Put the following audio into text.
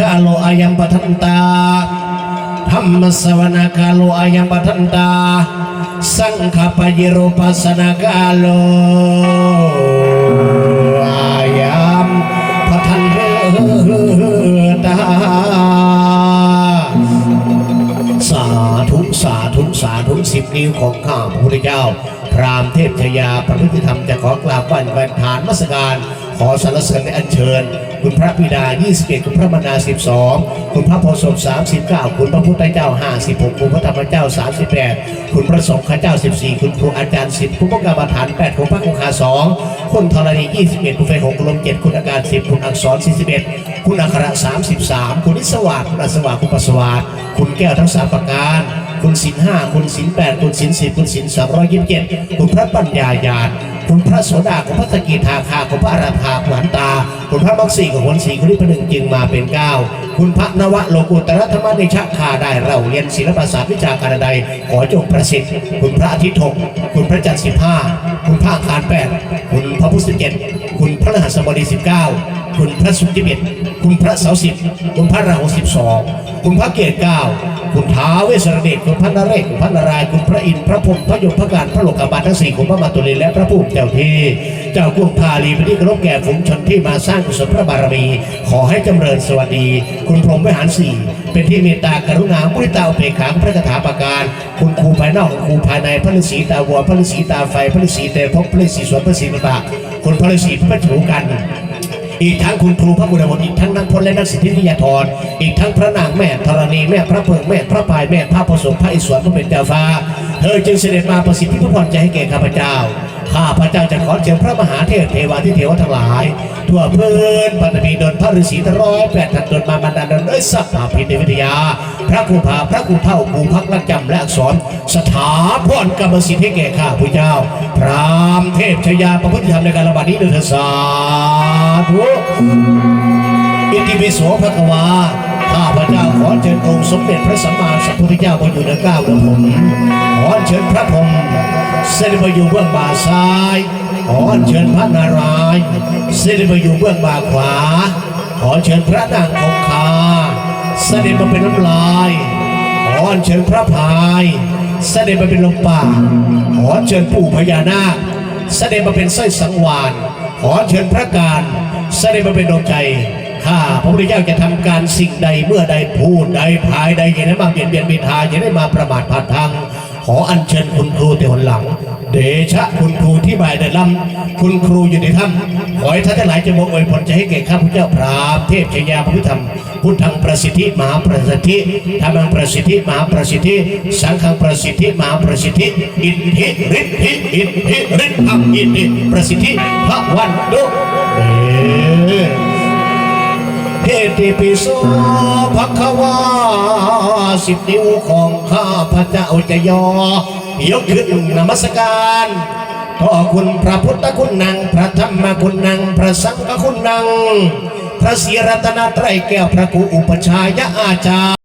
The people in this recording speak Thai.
กาโลอายังปทันตาธรรมสวนากาโลอายังปทันตาสังฆปยิโรปัสนากาโลอายังปทันตาสาธุสาธุสาธุสิบนิ้วของข้าพระพุทธเจ้า พรามเทพชยาพระพุทธธรรมจะขอกราบไหว้วันฐานมัสการ ขอสรรเสริญและอัญเชิญ คุณพระบิดา 21 คุณพระมารดา12 คุณพระโพธิ์39 คุณพระพุทธเจ้า 56 คุณพระธรรมเจ้า 38 คุณพระสงฆ์ข้าเจ้า 14 คุณครูอาจารย์ 10 คุณพระกรรมฐาน 8 คุณพระคงคา2คุณธรณี 21 คุณไฟ6คุณลม7คุณอาการ 10 คุณอักษร 41 คุณอัคระ 33 คุณนิสวาสคุณอัสวาคุณปัสวาสคุณแก้วทั้งสามประการ คุณศิลห้าคุณศิลแปดคุณศิลสิบคุณศิลสองร้อยยี่สิบเจ็ดคุณพระปัญญาญาณคุณพระโสดาคุณพระสกิทาคาคุณพระอราธาขวัญตา คุณพระมักสีกับคนสีคุณที่ประหนึ่งจึงมาเป็นเก้าคุณพระนวะโลกุตระธรรมนิชคาได้เราเรียนศิลปศาสตร์วิชาการใดขอจงประสิทธิ์ คุณพระอาทิตย์หกคุณพระจันทร์สิบห้าคุณพระอังคารแปดคุณพระพุทธเจ็ดคุณพระรหัสบดีสิบเก้า คุณพระศุจิเอ็ดคุณพระเสาร์สิบคุณพระราหูสิบสองคุณพระเกศเก้าคุณท้าวเวสสรเดชคุณพระนเรศคุณพระนารายคุณพระอินทร์พระพรหมพระยมพระการพระโลกบาลทั้งสี่คุณพระมาตุลีและพระผู้เจ้าที่เจ้ากุมภาลีเป็นที่เคารพแก่ฝูงชนที่มาสร้างกุศลพระบารมี ขอให้จำเริญสวัสดี คุณพรหมวิหารสี่เป็นที่เมตตากรุณามุทิตาเบกขาพระคาถาประการ คุณครูภายนอกคุณครูภายในพระฤาษีตาวัวพระฤาษีตาไฟพระฤาษีเตพบพระฤาษีสวนพระฤาษีตาคุณพระฤาษีพระถูกัน อีกทั้งคุณครูพระบุญมนอีกทั้งนักพลและนักสิทธิวิทยาธรอีกทั้งพระนางแม่ธรณีแม่พระเพิงแม่พระพายแม่พระผสมพระอิศวรพระเป็นเจ้าฟ้า เธอจึงเสด็จมาประสิทธิพระพรใจให้แก่ข้าพเจ้าข้าพเจ้าจะขอเชิญพระมหาเทพเทวาที่เทวทั้งหลาย ทั่วพื้นปัตตีดนพระฤาษีทั้งร้อยแปดทันดนมาบรรดาดนด้วยสัพพาพิทวิทยา พระครูพาพระครูเท่าครูพักรักจำและอักษร สถาพรกรรมสิทธิให้แก่ข้าพเจ้า พรามเทพชยาประพฤติธรรมในการระบาดนี้เดินสา ธุอิติปิโสพระกวาข้าพระเจ้าขอเชิญองค์สมเด็จพระสัมมาสัมพุทธเจ้ามาอยู่ในก้าวกระผมขอเชิญพระพรหมเสด็จมาอยู่เบื้องบ่าซ้ายขอเชิญพระนารายณ์เสด็จมาอยู่เบื้องบ่าขวา ขอเชิญพระนางคงคาเสด็จมาเป็นน้ำลาย ขอเชิญพระพายเสด็จมาเป็นลมป่า ขอเชิญปู่พญานาคเสด็จมาเป็นสร้อยสังวาน ขอเชิญพระการเสด็จมาเป็นดวงใจข้าพระพุทธเจ้าจะทำการสิ่งใดเมื่อใดพูดใดภายใดอย่าได้มาเปลี่ยนเปลี่ยนบิทาอย่าได้มาประมาทผ่าดทาง ขออัญเชิญคุณครูแต่หนหลัง เดชะคุณครูที่บ่ายได้ลำคุณครูอยู่ในถ้ำขอให้ท่านทั้งหลายจะมงอวยผลจะให้แก่ข้าพเจ้าพรามเทพชยาพุทธธรรมพุทธังประสิทธิมหาประสิทธิธรรมังประสิทธิมหาประสิทธิ สังฆังประสิทธิมหาประสิทธิ อินทิฤทธิอินทิฤทธังอินทิประสิทธิพระวันตุเอเทติปิโสภควาสิบนิ้วของข้าพระเจ้าจะยอ ยกขึ้นนมัสการต่อคุณพระพุทธคุณนางพระธรรมคุณนางพระสังฆคุณนางพระศรีรัตนตรัยแก้วพระครูอุปชายอาจารย์